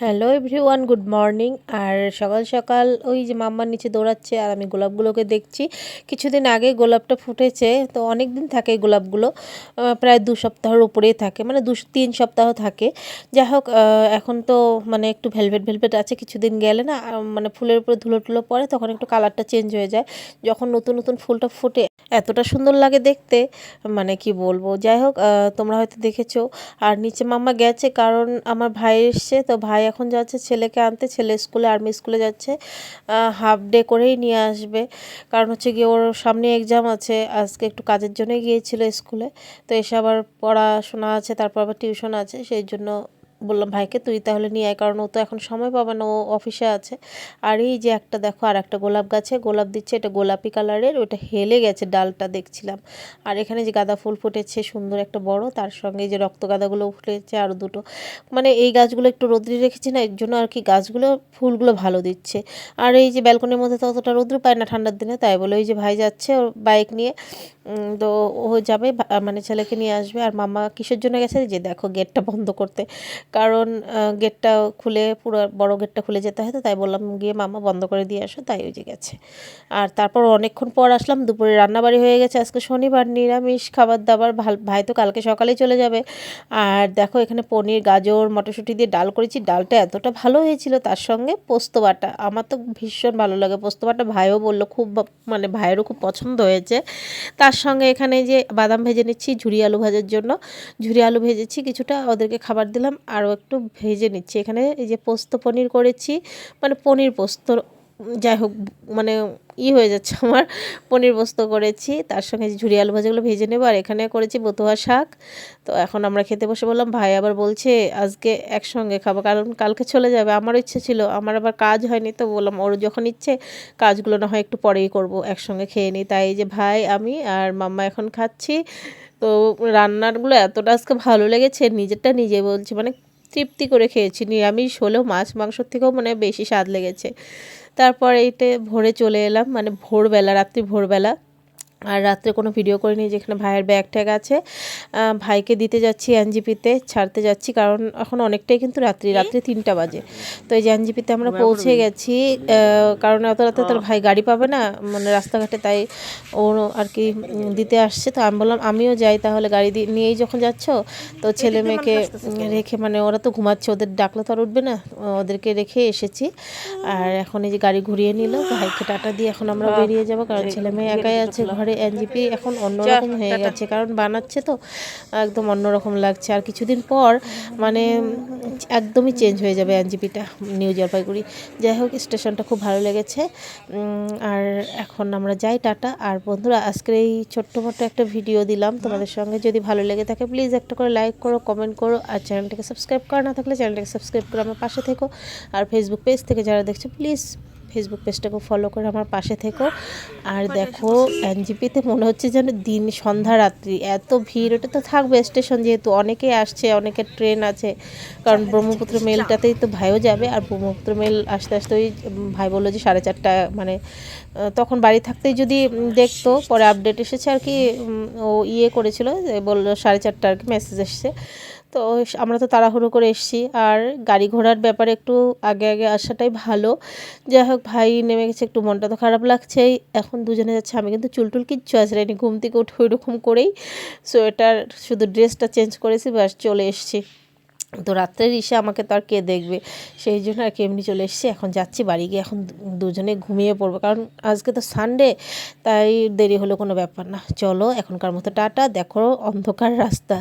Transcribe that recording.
Hello everyone good morning আর সকাল সকাল ওই যে মাম্মার নিচে দৌড়াচ্ছে আর আমি গোলাপগুলোকে দেখছি। কিছুদিন আগে গোলাপটা ফুটেছে, তো অনেক দিন থাকে এই গোলাপগুলো। প্রায় দু সপ্তাহের উপরেই থাকে মানে দু তিন সপ্তাহ থাকে। যাই হোক এখন তো মানে একটু ভেলভেট ভেলভেট আছে, কিছুদিন গেলে না মানে ফুলের উপরে ধুলো টুলো পড়ে, তখন একটু কালারটা চেঞ্জ হয়ে যায়। যখন নতুন নতুন ফুলটা ফুটে, এতটা সুন্দর লাগে দেখতে মানে কি বলব। যাই হোক তোমরা হয়তো দেখেছ। আর নিচে মাম্মা গেছে, কারণ আমার ভাই এসছে, তো ভাই এখন যাচ্ছে ছেলেকে আনতে, ছেলে স্কুলে আর্মি স্কুলে যাচ্ছে হাফ ডে করেই নিয়ে আসবে। কারণ হচ্ছে গিয়ে ওর সামনে এক্সাম আছে, আজকে একটু কাজের জন্যই গিয়েছিল স্কুলে, তো এসে আবার পড়াশোনা আছে, তারপর আবার টিউশন আছে, সেই জন্য বললাম, ভাইকে তুই তাহলে নিয়ে আয়, কারণ ও তো এখন সময় পাবে না, ও অফিসে আছে। আর এই যে একটা দেখো, আর একটা গোলাপ গাছে, গোলাপ দিচ্ছে, এটা গোলাপি কালারের, ওটা হেলে গেছে ডালটা দেখছিলাম। আর এখানে যে গাঁদা ফুল ফুটেছে, সুন্দর একটা বড়, তার সঙ্গে যে রক্ত গাঁদাগুলো ফুটেছে আরও দুটো। মানে এই গাছগুলো একটু রোদ্রে রেখেছি না, এর জন্য আর কি গাছগুলো, ফুলগুলো ভালো দিচ্ছে। আর এই যে ব্যালকনির মধ্যে তো অতটা রোদ্র পায় না ঠান্ডার দিনে, তাই বলে ওই যে ভাই যাচ্ছে ওর বাইক নিয়ে। তো ও যাবে মানে ছেলেকে নিয়ে আসবে। আর মামা কিসের জন্য গেছে? যে দেখো গেটটা বন্ধ করতে। কারণ গেটটা খুলে পুরো বড় গেটটা খুলে যেতে হয় তো, তাই বললাম গিয়ে মামা বন্ধ করে দিয়ে আসো, তাই ওই যে গেছে। আর তারপর অনেকক্ষণ পর আসলাম, দুপুরে রান্নাবাড়ি হয়ে গেছে, আজকে শনিবার নিরামিষ খাবার দাবার ভাই তো কালকে সকালেই চলে যাবে। আর দেখো এখানে পনির, গাজর, মটরশুঁটি দিয়ে ডাল করেছি, ডালটা এতটা ভালো হয়েছিল, তার সঙ্গে পোস্ত বাটা। আমার তো ভীষণ ভালো লাগে, পোস্ত বাটা ভাইও বলল খুব মানে ভাইয়েরও খুব পছন্দ হয়েছে। তার সঙ্গে এখানে যে বাদাম ভেজে নিচ্ছি ঝুরি আলু ভাজার জন্য, ঝুরি আলু ভেজেছি, কিছুটা ওদেরকে খাবার দিলাম আরও একটু ভেজে নিচ্ছি। এখানে এই যে পোস্ত পনির করেছি মানে পনির পোস্ত, যাই হোক মানে ই হয়ে যাচ্ছে আমার, পনির পোস্ত করেছি। তার সঙ্গে ঝুরি আলু ভাজাগুলো ভেজে নেব, আর এখানে করেছি বতুয়া শাক। তো এখন আমরা খেতে বসে বললাম, ভাই আবার বলছে আজকে একসঙ্গে খাব, কারণ কালকে চলে যাবে। আমারও ইচ্ছে ছিল, আমার আবার কাজ হয়নি, তো বললাম, ওর যখন ইচ্ছে, কাজগুলো না হয় একটু পরেই করব, একসঙ্গে খেয়ে নিই। তাই যে ভাই, আমি আর মাম্মা এখন খাচ্ছি। তো রান্নারগুলো এতটা আজকে ভালো লেগেছে, নিজেরটা নিজে বলছি মানে তৃপ্তি করে খেয়েছি, নিরামিষ হলেও মাছ মাংসর থেকেও মানে বেশি স্বাদ লেগেছে। তারপর এইটা ভোরে চলে এলাম মানে ভোরবেলা, রাত্রি ভোরবেলা। আর রাত্রে কোনো ভিডিও করিনি যেখানে ভাইয়ের ব্যাগ ট্যাগ আছে। ভাইকে দিতে যাচ্ছি এনজিপিতে ছাড়তে যাচ্ছি কারণ এখন অনেকটাই কিন্তু রাত্রি রাত্রি তিনটা বাজে। তো এই যে এনজিপিতে আমরা পৌঁছে গেছি কারণ এত রাতে তোর ভাই গাড়ি পাবে না মানে রাস্তাঘাটে তাই ও আর কি দিতে আসছে। তো আমি বললাম আমিও যাই তাহলে গাড়ি দিয়ে নিয়েই যখন যাচ্ছ তো ছেলে মেয়েকে রেখে মানে ওরা তো ঘুমাচ্ছে ওদের ডাকলে তো আর উঠবে না। ওদেরকে রেখে এসেছি। আর এখন এই যে গাড়ি ঘুরিয়ে নিল ভাইকে টাটা দিয়ে এখন আমরা বেরিয়ে যাব কারণ ছেলে মেয়ে একাই আছে ঘরে। এনজিপি এখন অন্যরকম হয়ে গেছে কারণ বানাচ্ছে তো একদম অন্যরকম লাগছে। আর কিছুদিন পর মানে একদমই চেঞ্জ হয়ে যাবে এনজিপিটা নিউ জলপাইগুড়ি। যাই হোক স্টেশনটা খুব ভালো লেগেছে। আর এখন আমরা যাই টাটা। আর বন্ধুরা আজকের এই ছোট্ট মোটো একটা ভিডিও দিলাম। তোমাদের সঙ্গে যদি ভালো লেগে থাকে প্লিজ একটা করে লাইক করো কমেন্ট করো আর চ্যানেলটাকে সাবস্ক্রাইব করা না থাকলে চ্যানেলটাকে সাবস্ক্রাইব করে আমার পাশে থেকো। আর ফেসবুক পেজ থেকে যারা দেখছ প্লিজ ফেসবুক পেজটাকে ফলো করে আমার পাশে থেকো। আর দেখো এনজিপিতে মনে হচ্ছে যেন দিন সন্ধ্যা রাত্রি। এত ভিড় ওটা তো থাকবে স্টেশন যেহেতু অনেকেই আসছে অনেকের ট্রেন আছে। কারণ ব্রহ্মপুত্র মেলটাতেই তো ভাইও যাবে। আর ব্রহ্মপুত্র মেল আস্তে আস্তে ওই ভাই বলল যে সাড়ে চারটা মানে তখন বাড়ি থাকতেই যদি দেখতো। পরে আপডেট এসেছে আর কি ও ইয়ে করেছিল বলল সাড়ে চারটা আর কি মেসেজ এসছে। তো আমরা তো তাড়াহুড়ো করে এসেছি। আর গাড়ি ঘোড়ার ব্যাপারে একটু আগে আগে আসাটাই ভালো। যাই হোক, ভাই নেমে গেছে, একটু মনটা তো খারাপ লাগছেই। এখন দুজনে যাচ্ছে, আমি কিন্তু চুলটুল কিচ্ছু আসলেনি ঘুম থেকে উঠে ওই রকম করেই সোয়েটার শুধু ড্রেসটা চেঞ্জ করেছি, ব্যাস চলে এসেছি। তো রাত্রের ইসে আমাকে তো আর কে দেখবে? সেই জন্য আর কি এমনি চলে এসেছি। এখন যাচ্ছি বাড়ি গিয়ে, এখন দুজনে ঘুমিয়ে পড়ব। কারণ আজকে তো সানডে তাই দেরি হলো কোনো ব্যাপার না। চলো, এখনকার মতো টাটা, দেখো অন্ধকার রাস্তা।